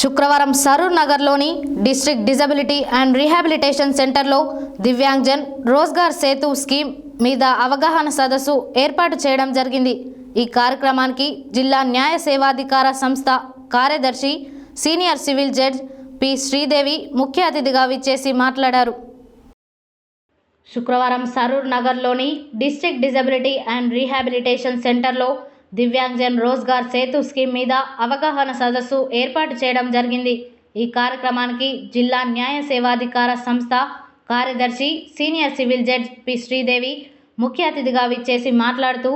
శుక్రవారం సరూర్ నగర్లోని district disability and rehabilitation సెంటర్లో దివ్యాంగ్జన్ రోజ్గార్ సేతు స్కీమ్ మీద అవగాహన సదస్సు ఏర్పాటు చేయడం జరిగింది. ఈ కార్యక్రమానికి జిల్లా న్యాయ సేవాధికార సంస్థ కార్యదర్శి senior civil judge P Sridevi ముఖ్య అతిథిగా విచ్చేసి మాట్లాడారు. శుక్రవారం సరూర్ నగర్లోని డిస్ట్రిక్ట్ డిజబిలిటీ అండ్ రీహాబిలిటేషన్ సెంటర్లో దివ్యాంగ్జన్ రోజ్గార్ సేతు స్కీమ్ మీద అవగాహన సదస్సు ఏర్పాటు చేయడం జరిగింది. ఈ కార్యక్రమానికి జిల్లా న్యాయ సేవాధికార సంస్థ కార్యదర్శి senior civil judge P Sridevi ముఖ్య అతిథిగా విచ్చేసి మాట్లాడుతూ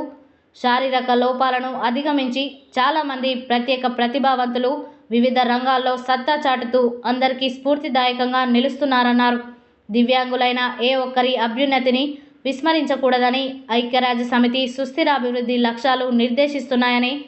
శారీరక లోపాలను అధిగమించి చాలామంది ప్రత్యేక ప్రతిభావంతులు వివిధ రంగాల్లో సత్తా చాటుతూ అందరికీ స్ఫూర్తిదాయకంగా నిలుస్తున్నారన్నారు. దివ్యాంగులైన ఏ ఒక్కరి అభ్యున్నతిని విస్మరించకూడదని ఐక్యరాజ్య సమితి సుస్థిరాభివృద్ధి లక్ష్యాలు నిర్దేశిస్తున్నాయని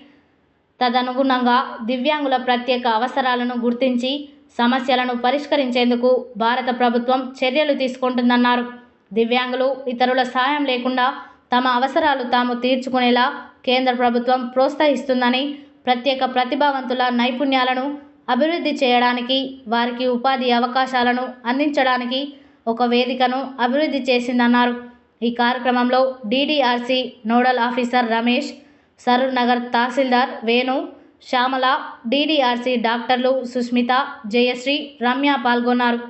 తదనుగుణంగా దివ్యాంగుల ప్రత్యేక అవసరాలను గుర్తించి సమస్యలను పరిష్కరించేందుకు భారత ప్రభుత్వం చర్యలు తీసుకుంటుందన్నారు. దివ్యాంగులు ఇతరుల సహాయం లేకుండా తమ అవసరాలు తాము తీర్చుకునేలా కేంద్ర ప్రభుత్వం ప్రోత్సహిస్తుందని ప్రత్యేక ప్రతిభావంతుల నైపుణ్యాలను అభివృద్ధి చేయడానికి వారికి ఉపాధి అవకాశాలను అందించడానికి ఒక వేదికను అభివృద్ధి చేసిందన్నారు. ఈ కార్యక్రమంలో DDRC nodal officer Ramesh Saroor Nagar తహసీల్దార్ వేణు శ్యామల డీడీఆర్సీ డాక్టర్లు సుస్మిత జయశ్రీ రమ్య పాల్గొన్నారు.